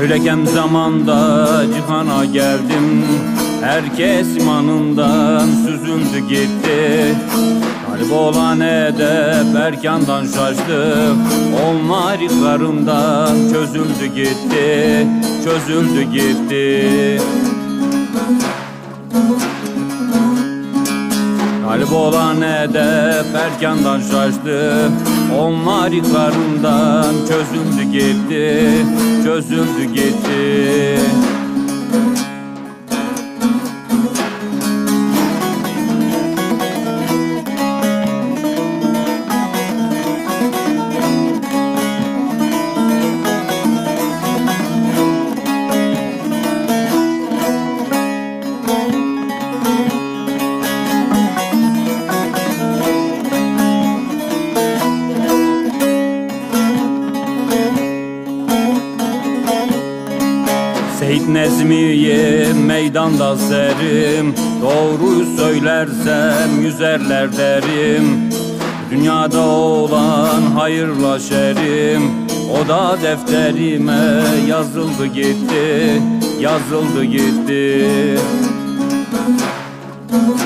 Böylekem zamanda cihana geldim. Herkes imanından süzüldü gitti. Galip olan edep erkandan şaştı. Onlar karından çözüldü gitti Çözüldü gitti. Galip olan edep erkandan şaştı. Onlar karından çözüldü gitti Çözüldü gitti Seyit Nezmi'yi meydanda serim. Doğruyu söylersem yüzerler derim. Dünyada olan hayırla şerim. O da defterime yazıldı gitti Yazıldı gitti. Bu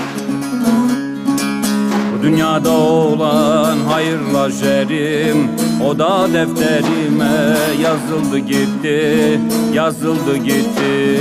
dünyada olan hayırla şerim. O da defterime yazıldı gitti Yazıldı gitti